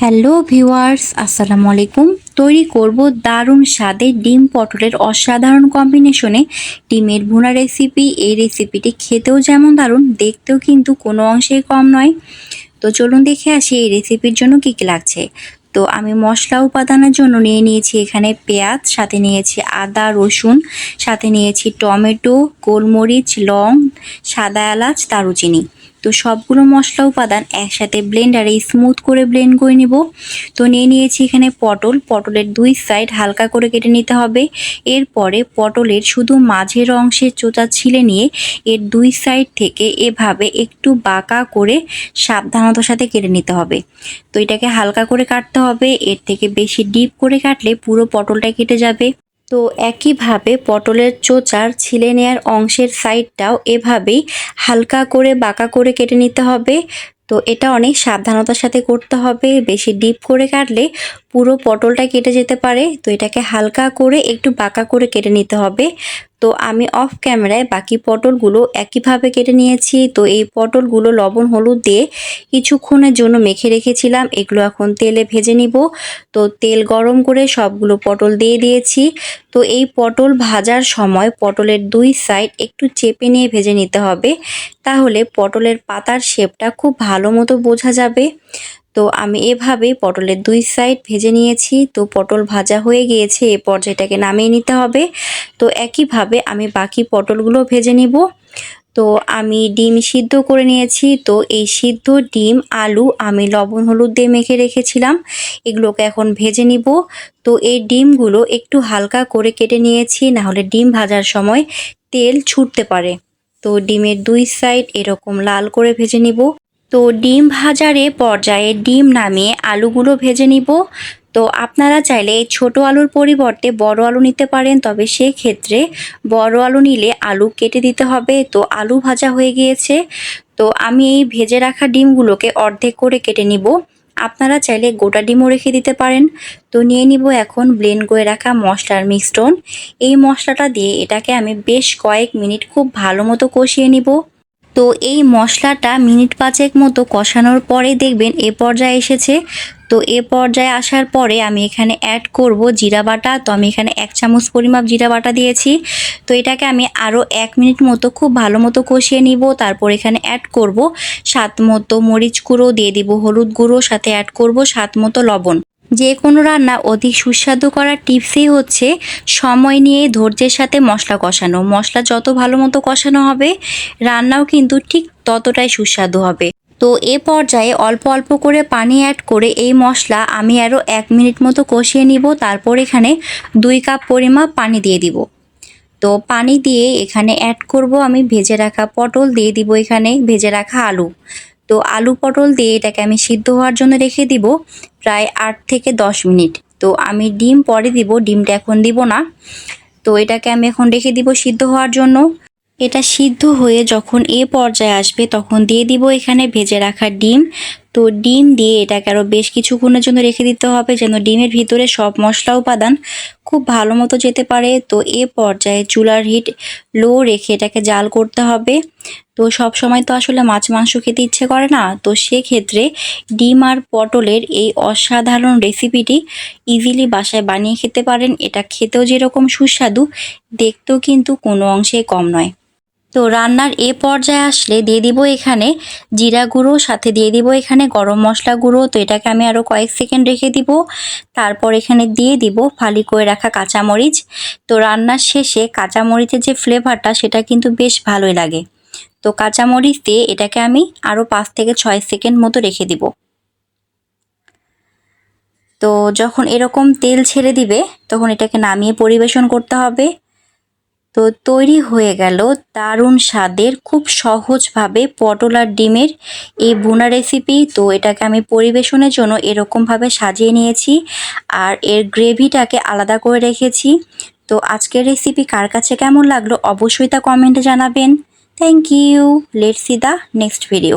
Hello viewers আসসালামু আলাইকুম। তৈরি করব দারুণ স্বাদের ডিম পটলের অসাধারণ কম্বিনেশনে ডিমের ভুনা রেসিপি এই রেসিপিটি খেতেও যেমন দারুণ, দেখতেও কিন্তু কোনো অংশেই কম নয়। তো চলুন দেখে আসি এই রেসিপির জন্য কী কী লাগছে। তো আমি মশলা উপাদানের জন্য নিয়ে নিয়েছি এখানে পেঁয়াজ, সাথে নিয়েছি আদা, রসুন, সাথে নিয়েছি টমেটো, গোলমরিচ, লং, সাদা এলাচ, দারুচিনি। তো সবগুলো মশলা উপাদান একসাথে ব্লেন্ডারে স্মুথ করে ব্লেন্ড করে নিব। তো নিয়ে নিয়েছি এখানে পটল। পটলের দুই সাইড হালকা করে কেটে নিতে হবে। এরপরে পটলের শুধু মাঝের অংশের চোচা ছিলে নিয়ে এর দুই সাইড থেকে এভাবে একটু বাঁকা করে সাবধানতার সাথে কেটে নিতে হবে। তো এটাকে হালকা করে কাটতে হবে। এর থেকে বেশি ডিপ করে কাটলে পুরো পটলটা কেটে যাবে। তো একইভাবে পটলের চোচার ছিলে নেয়ার অংশের সাইডটাও এভাবেই হালকা করে বাঁকা করে কেটে নিতে হবে। তো এটা অনেক সাবধানতার সাথে করতে হবে, বেশি ডিপ করে কাটলে পুরো পটলটা কেটে যেতে পারে, তো এটাকে হালকা করে একটু বাঁকা করে কেটে নিতে হবে। তো আমি অফ ক্যামেরায় বাকি পটলগুলো একইভাবে কেটে নিয়েছি। তো এই পটলগুলো লবণ হলুদ দিয়ে কিছুক্ষণের জন্য মেখে রেখেছিলাম। এগুলো এখন তেলে ভেজে নিব। তো তেল গরম করে সবগুলো পটল দিয়ে দিয়েছি। তো এই পটল ভাজার সময় পটলের দুই সাইড একটু চেপে নিয়ে ভেজে নিতে হবে। তাহলে পটলের পাতার শেপটা খুব ভালো মতো বোঝা যাবে। তো আমি এভাবেই পটলের দুই সাইড ভেজে নিয়েছি। তো পটল ভাজা হয়ে গিয়েছে, এ পর্যায়টাকে নামিয়ে নিতে হবে। তো একইভাবে আমি বাকি পটলগুলো ভেজে নিব। তো আমি ডিম সিদ্ধ করে নিয়েছি। তো এই সিদ্ধ ডিম, আলু, আমি লবণ, হলুদ দিয়ে মেখে রেখেছিলাম। এগুলোকে এখন ভেজে নিব। তো এই ডিমগুলো একটু হালকা করে কেটে নিয়েছি না হলে ডিম ভাজার সময় তেল ছুটতে পারে। তো ডিমের দুই সাইড এরকম লাল করে ভেজে নিব। তো ডিম ভাজারে পর্যায়ে ডিম নামিয়ে আলুগুলো ভেজে নিব। তো আপনারা চাইলে এই ছোটো আলুর পরিবর্তে বড় আলু নিতে পারেন, তবে সেক্ষেত্রে বড় আলু নিলে আলু কেটে দিতে হবে। তো আলু ভাজা হয়ে গিয়েছে। তো আমি এই ভেজে রাখা ডিমগুলোকে অর্ধেক করে কেটে নিব। আপনারা চাইলে গোটা ডিমও রেখে দিতে পারেন। তো নিয়ে নিব এখন ব্লেন্ড করে রাখা মশলার মিশ্রণ। এই মশলাটা দিয়ে এটাকে আমি বেশ কয়েক মিনিট খুব ভালো মতো কষিয়ে নিব। তো এই মশলাটা মিনিট পাঁচেক মতো কষানোর পরে দেখবেন এ পর্যায়ে এসেছে। তো এ পর্যায়ে আসার পরে আমি এখানে অ্যাড করব জিরা বাটা। তো আমি এখানে এক চামচ পরিমাপ জিরা বাটা দিয়েছি। তো এটাকে আমি আরও এক মিনিট মতো খুব ভালো মতো কষিয়ে নিব। তারপর এখানে অ্যাড করব স্বাদ মতো মরিচ গুঁড়ো, দিয়ে দিব হলুদ গুঁড়ো, সাথে অ্যাড করব স্বাদ মতো লবণ। যে কোনো রান্না অধিক সুস্বাদু করার টিপসই হচ্ছে সময় নিয়ে ধৈর্যের সাথে মশলা কষানো। মশলা যত ভালো মতো কষানো হবে, রান্নাও কিন্তু ঠিক ততটাই সুস্বাদু হবে। তো এ পর্যায়ে অল্প অল্প করে পানি অ্যাড করে এই মশলা আমি আরও এক মিনিট মতো কষিয়ে নিব। তারপর এখানে দুই কাপ পরিমাপ পানি দিয়ে দিব। তো পানি দিয়ে এখানে অ্যাড করব আমি, ভেজে রাখা পটল দিয়ে দিব এখানে, ভেজে রাখা আলু। তো আলু পটল দিয়ে এটাকে আমি সিদ্ধ হওয়ার জন্য রেখে দিব প্রায় আট থেকে দশ মিনিট। তো আমি ডিম পরে দিব, ডিমটা এখন দিব না। তো এটাকে আমি এখন রেখে দিব সিদ্ধ হওয়ার জন্য। এটা সিদ্ধ হয়ে যখন এ পর্যায়ে আসবে তখন দিয়ে দিব এখানে ভেজে রাখা ডিম। তো ডিম দিয়ে এটাকে আরও বেশ কিছুক্ষণের জন্য রেখে দিতে হবে যেন ডিমের ভিতরে সব মশলা উপাদান খুব ভালো মতো যেতে পারে। তো এ পর্যায়ে চুলার হিট লো রেখে এটাকে জাল করতে হবে। তো সব সময় তো আসলে মাছ মাংস খেতে ইচ্ছে করে না। তো সেক্ষেত্রে ডিম আর পটলের এই অসাধারণ রেসিপিটি ইজিলি বাসায় বানিয়ে খেতে পারেন। এটা খেতেও যেরকম সুস্বাদু, দেখতেও কিন্তু কোনো অংশে কম নয়। তো রান্নার এ পর্যায়ে আসলে দিয়ে দিব এখানে জিরা গুঁড়ো, সাথে দিয়ে দিব এখানে গরম মশলা গুঁড়ো। তো এটাকে আমি আরও কয়েক সেকেন্ড রেখে দিব। তারপর এখানে দিয়ে দিব ফালি করে রাখা কাঁচামরিচ। তো রান্নার শেষে কাঁচামরিচের যে ফ্লেভারটা, সেটা কিন্তু বেশ ভালোই লাগে। তো কাঁচামরিচ দিয়ে এটাকে আমি আরও পাঁচ থেকে ছয় সেকেন্ড মতো রেখে দিব। তো যখন এরকম তেল ছেড়ে দিবে, তখন এটাকে নামিয়ে পরিবেশন করতে হবে। তো তৈরি হয়ে গেল দারুণ স্বাদের, খুব সহজভাবে পটল আর ডিমের এই বোনা রেসিপি তো এটাকে আমি পরিবেশনের জন্য এরকমভাবে সাজিয়ে নিয়েছি আর এর গ্রেভিটাকে আলাদা করে রেখেছি। তো আজকের রেসিপি কার কাছে কেমন লাগল অবশ্যই তা কমেন্টে জানাবেন। Thank you let see the next video